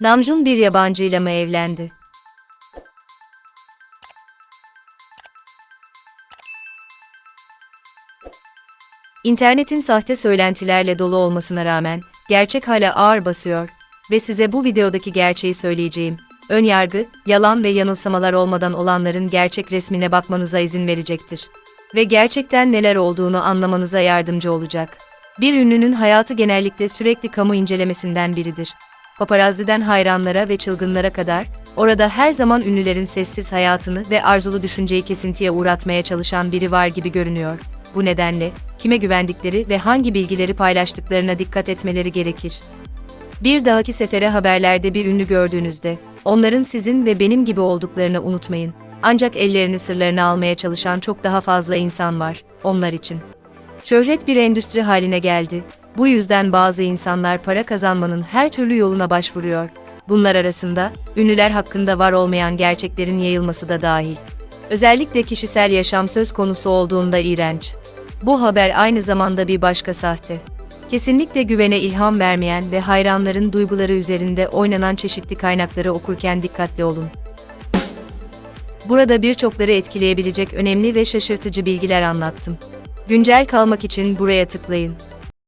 Namjoon bir yabancıyla mı evlendi? İnternetin sahte söylentilerle dolu olmasına rağmen, gerçek hala ağır basıyor ve size bu videodaki gerçeği söyleyeceğim. Ön yargı, yalan ve yanılsamalar olmadan olanların gerçek resmine bakmanıza izin verecektir. Ve gerçekten neler olduğunu anlamanıza yardımcı olacak. Bir ünlünün hayatı genellikle sürekli kamu incelemesinden biridir. Paparazziden hayranlara ve çılgınlara kadar, orada her zaman ünlülerin sessiz hayatını ve arzulu düşünceyi kesintiye uğratmaya çalışan biri var gibi görünüyor. Bu nedenle, kime güvendikleri ve hangi bilgileri paylaştıklarına dikkat etmeleri gerekir. Bir dahaki sefere haberlerde bir ünlü gördüğünüzde, onların sizin ve benim gibi olduklarını unutmayın. Ancak ellerini sırlarını almaya çalışan çok daha fazla insan var, onlar için. Şöhret bir endüstri haline geldi. Bu yüzden bazı insanlar para kazanmanın her türlü yoluna başvuruyor. Bunlar arasında, ünlüler hakkında var olmayan gerçeklerin yayılması da dahil. Özellikle kişisel yaşam söz konusu olduğunda iğrenç. Bu haber aynı zamanda bir başka sahte. Kesinlikle güvene ilham vermeyen ve hayranların duyguları üzerinde oynanan çeşitli kaynakları okurken dikkatli olun. Burada birçokları etkileyebilecek önemli ve şaşırtıcı bilgiler anlattım. Güncel kalmak için buraya tıklayın.